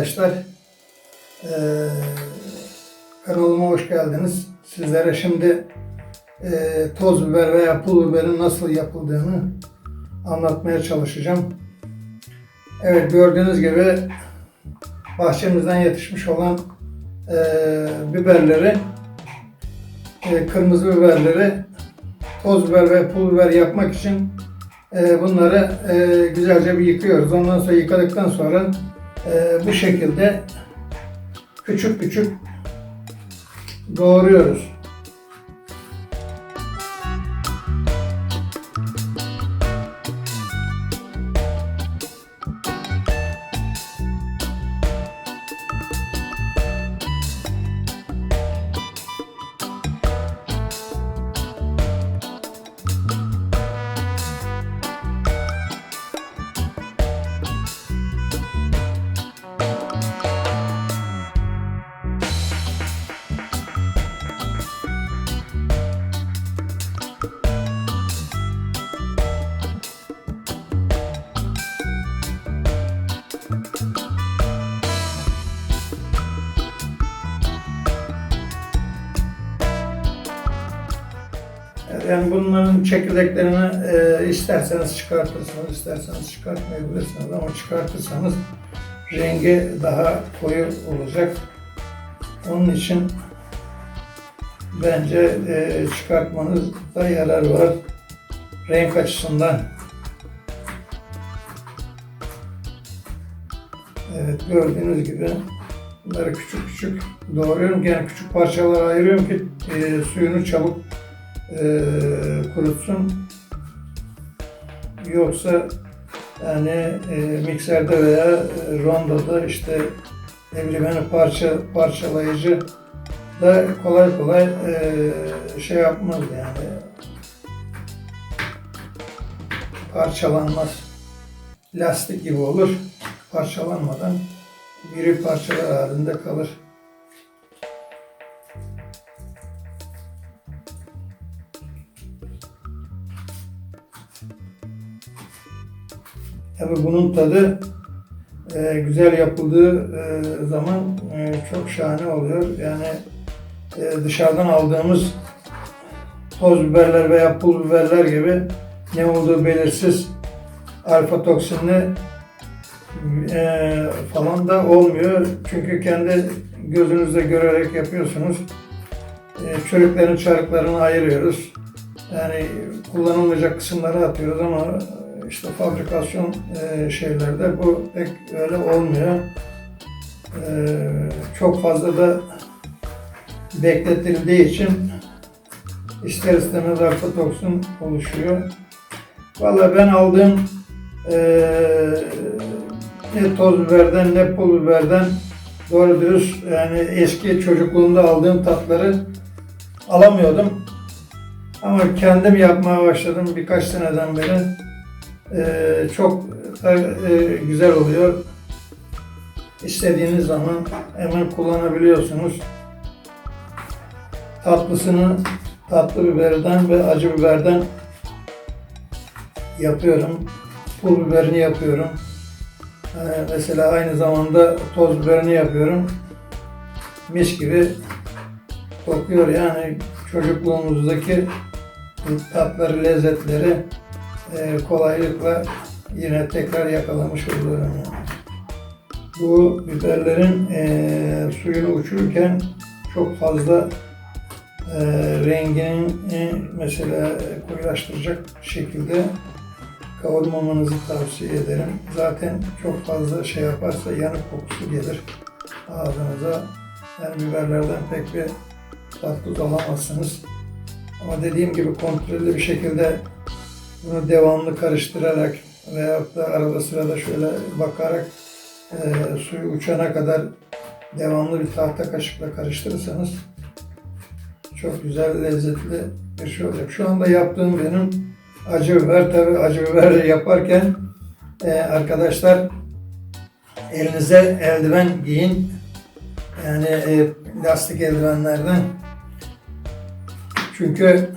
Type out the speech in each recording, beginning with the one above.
arkadaşlar, eee, kanalıma hoş geldiniz. Sizlere şimdi eee, toz biber veya pul biberin nasıl yapıldığını anlatmaya çalışacağım. Evet gördüğünüz gibi bahçemizden yetişmiş olan eee, biberleri, eee, kırmızı biberleri toz biber ve pul biber yapmak için eee, bunları eee, güzelce bir yıkıyoruz. Ondan sonra yıkadıktan sonra eee, bu şekilde küçük küçük doğruyoruz. Yani bunların çekirdeklerini e, isterseniz çıkartırsınız, isterseniz çıkartmayabilirsiniz ama çıkartırsanız rengi daha koyu olacak. Onun için bence e, çıkartmanızda yarar var renk açısından. Evet gördüğünüz gibi bunları küçük küçük doğruyorum. Yani küçük parçalara ayırıyorum ki e, suyunu çabuk e, kurutsun. Yoksa yani e, mikserde veya e, rondoda işte ne bileyim yani parça parçalayıcı da kolay kolay e, şey yapmaz yani parçalanmaz. Lastik gibi olur. Parçalanmadan biri parçalar halinde kalır. Tabi bunun tadı e, güzel yapıldığı e, zaman e, çok şahane oluyor. Yani e, dışarıdan aldığımız toz biberler veya pul biberler gibi ne olduğu belirsiz alfa toksinli e, falan da olmuyor. Çünkü kendi gözünüzle görerek yapıyorsunuz. E, çürüklerin çarıklarını ayırıyoruz. Yani kullanılmayacak kısımları atıyoruz ama işte fabrikasyon e, şeylerde bu pek öyle olmuyor. E, çok fazla da bekletildiği için ister istemez aflatoksin oluşuyor. Vallahi ben aldığım e, ne toz biberden ne pul biberden doğru dürüst yani eski çocukluğumda aldığım tatları alamıyordum. Ama kendim yapmaya başladım birkaç seneden beri. Ee, çok da, e, güzel oluyor. İstediğiniz zaman hemen kullanabiliyorsunuz. Tatlısını tatlı biberden ve acı biberden yapıyorum. Pul biberini yapıyorum. Ee, mesela aynı zamanda toz biberini yapıyorum. Mis gibi kokuyor yani çocukluğumuzdaki tatları, lezzetleri e, kolaylıkla yine tekrar yakalamış oluyorum. yani. Bu biberlerin e, suyunu uçururken çok fazla e, rengini mesela koyulaştıracak şekilde kavurmamanızı tavsiye ederim. Zaten çok fazla şey yaparsa yanık kokusu gelir ağzınıza. Yani biberlerden pek bir tat alamazsınız. Ama dediğim gibi kontrollü bir şekilde bunu devamlı karıştırarak veyahut da arada sırada şöyle bakarak e, suyu uçana kadar devamlı bir tahta kaşıkla karıştırırsanız çok güzel lezzetli bir şey olacak. Şu anda yaptığım benim acı biber. Tabi acı biber yaparken e, arkadaşlar elinize eldiven giyin. Yani e, lastik eldivenlerden. Çünkü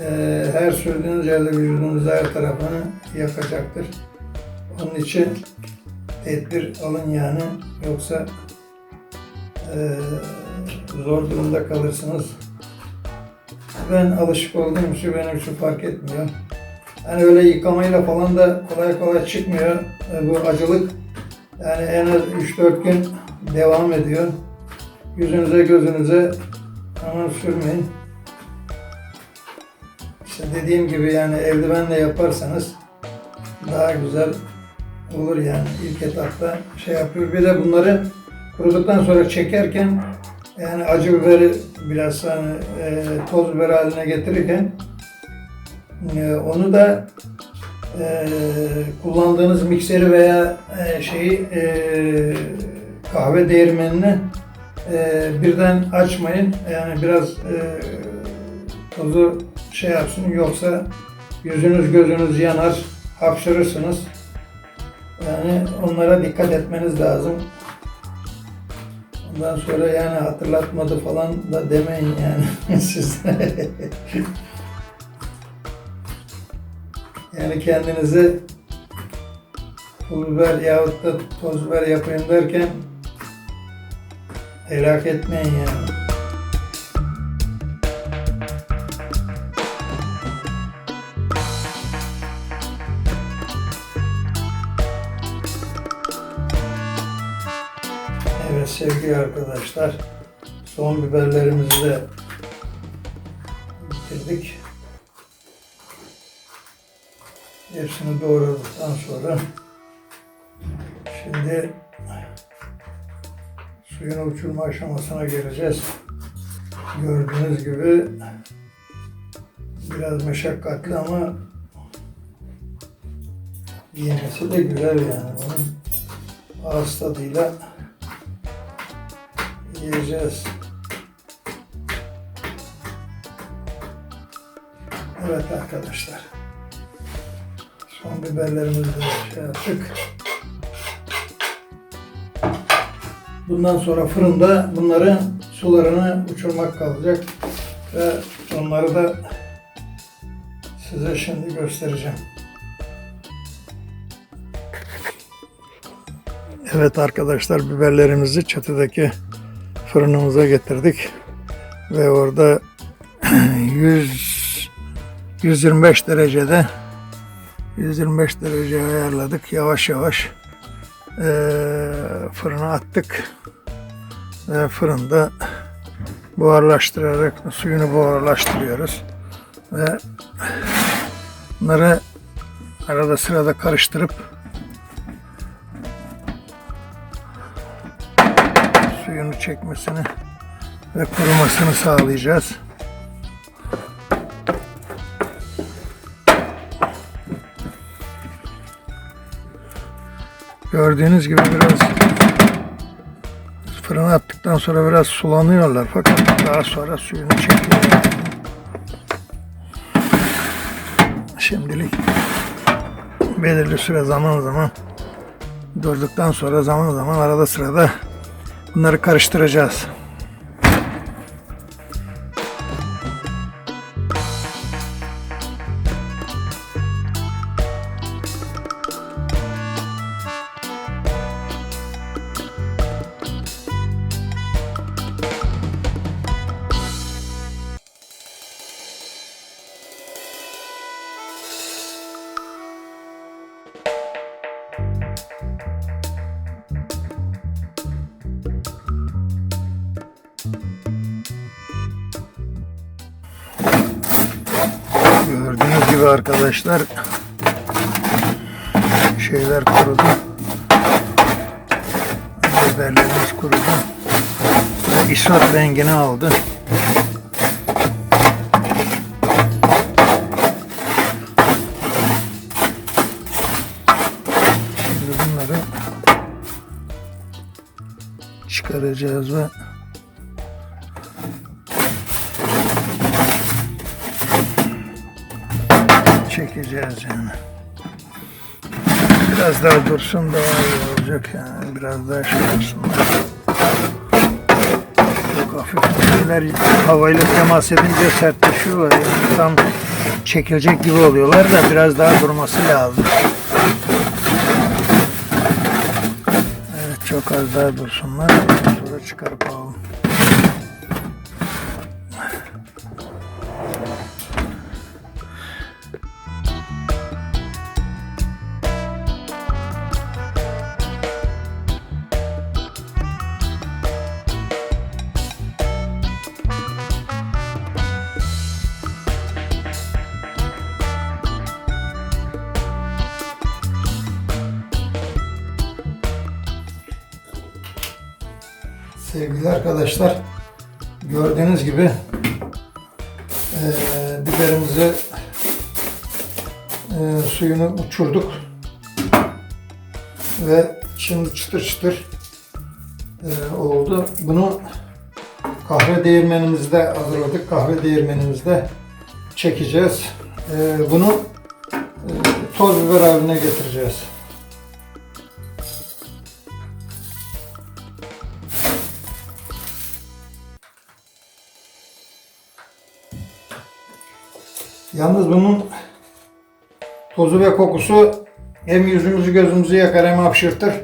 e, her sürdüğünüz yerde vücudunuzun her tarafını yakacaktır. Onun için tedbir alın yani yoksa e, zor durumda kalırsınız. Ben alışık olduğum için benim için fark etmiyor. Hani öyle yıkamayla falan da kolay kolay çıkmıyor e, bu acılık. Yani en az 3-4 gün devam ediyor. Yüzünüze gözünüze aman sürmeyin. İşte dediğim gibi yani eldivenle yaparsanız daha güzel olur yani ilk etapta şey yapıyor. Bir de bunları kuruduktan sonra çekerken yani acı biberi biraz hani e, toz biber haline getirirken e, onu da e, kullandığınız mikseri veya e, şeyi e, kahve değirmenini e, birden açmayın. Yani biraz e, tozu şey yapsın yoksa yüzünüz gözünüz yanar, hapşırırsınız. Yani onlara dikkat etmeniz lazım. Ondan sonra yani hatırlatmadı falan da demeyin yani siz. yani kendinizi pul biber yahut da toz biber yapayım derken helak etmeyin yani. Evet sevgili arkadaşlar, son biberlerimizi de bitirdik. Hepsini doğradıktan sonra şimdi suyunu uçurma aşamasına geleceğiz. Gördüğünüz gibi biraz meşakkatli ama yemesi de güzel yani. Onun ağız tadıyla yiyeceğiz. Evet arkadaşlar. Son biberlerimizi şey yaptık. Bundan sonra fırında bunların sularını uçurmak kalacak. Ve onları da size şimdi göstereceğim. Evet arkadaşlar biberlerimizi çatıdaki fırınımıza getirdik. Ve orada 100 125 derecede 125 derece ayarladık. Yavaş yavaş eee fırına attık. Ve fırında buharlaştırarak suyunu buharlaştırıyoruz. Ve bunları arada sırada karıştırıp suyunu çekmesini ve kurumasını sağlayacağız. Gördüğünüz gibi biraz fırına attıktan sonra biraz sulanıyorlar fakat daha sonra suyunu çekiyorlar. Şimdilik belirli süre zaman zaman durduktan sonra zaman zaman arada sırada bunları karıştıracağız. Arkadaşlar şeyler kurudu. Biberlerimiz kurudu. Ve isot rengini aldı. Şimdi bunları çıkaracağız ve çekeceğiz yani. Biraz daha dursun daha iyi olacak yani. Biraz daha şey yapsınlar. Çok hafif şeyler havayla temas edince sertleşiyor. Yani tam çekilecek gibi oluyorlar da biraz daha durması lazım. Evet çok az daha dursunlar. Sonra çıkarıp alalım. Sevgili arkadaşlar, gördüğünüz gibi eee biberimizi eee, suyunu uçurduk ve şimdi çıtır çıtır eee, oldu. Bunu kahve değirmenimizde hazırladık. Kahve değirmenimizde çekeceğiz. Eee, bunu eee, toz biber haline getireceğiz. Yalnız bunun tozu ve kokusu hem yüzümüzü gözümüzü yakar hem hapşırtır.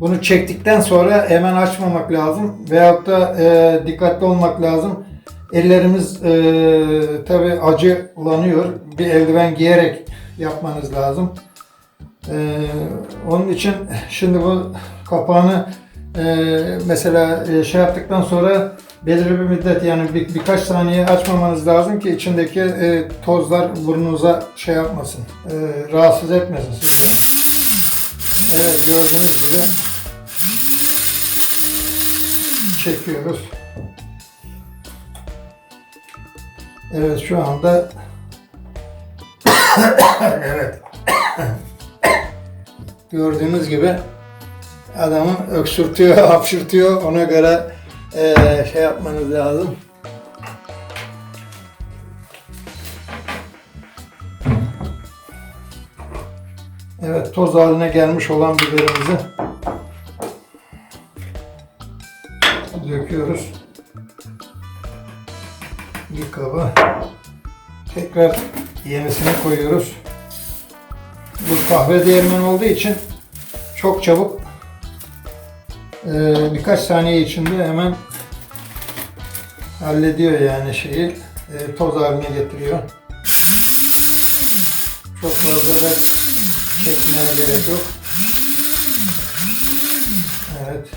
Bunu çektikten sonra hemen açmamak lazım. Veyahut da e, dikkatli olmak lazım. Ellerimiz e, tabi acılanıyor. Bir eldiven giyerek yapmanız lazım. E, onun için şimdi bu kapağını mesela e, şey yaptıktan sonra belirli bir müddet yani bir, birkaç saniye açmamanız lazım ki içindeki e, tozlar burnunuza şey yapmasın, e, rahatsız etmesin sizi. Evet gördüğünüz gibi çekiyoruz. Evet şu anda evet gördüğünüz gibi adamı öksürtüyor, hapşırtıyor. Ona göre eee, şey yapmanız lazım. Evet, toz haline gelmiş olan biberimizi döküyoruz. Bir kaba. Tekrar yenisini koyuyoruz. Bu kahve değirmeni olduğu için çok çabuk e, birkaç saniye içinde hemen hallediyor yani şeyi e, toz haline getiriyor. Çok fazla da çekmeye gerek yok. Evet.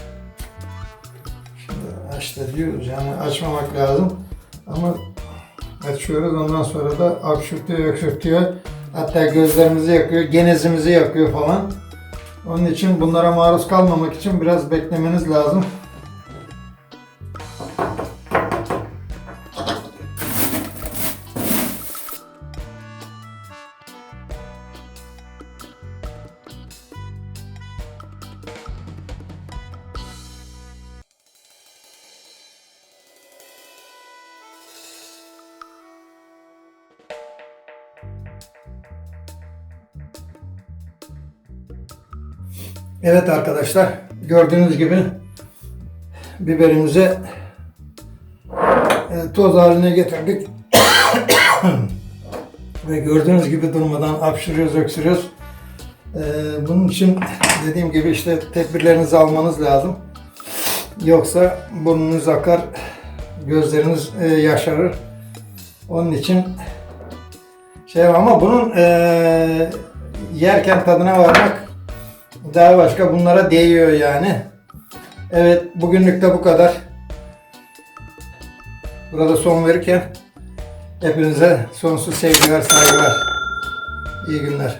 Şimdi aç da diyoruz yani açmamak lazım ama açıyoruz ondan sonra da akşırtıyor öksürtüyor. Hatta gözlerimizi yakıyor, genezimizi yakıyor falan. Onun için bunlara maruz kalmamak için biraz beklemeniz lazım. Evet arkadaşlar gördüğünüz gibi biberimizi e, toz haline getirdik. Ve gördüğünüz gibi durmadan hapşırıyoruz, öksürüyoruz. E, bunun için dediğim gibi işte tedbirlerinizi almanız lazım. Yoksa burnunuz akar, gözleriniz e, yaşarır. Onun için şey ama bunun yerken tadına varmak daha başka bunlara değiyor yani. Evet bugünlük de bu kadar. Burada son verirken hepinize sonsuz sevgiler, saygılar. İyi günler.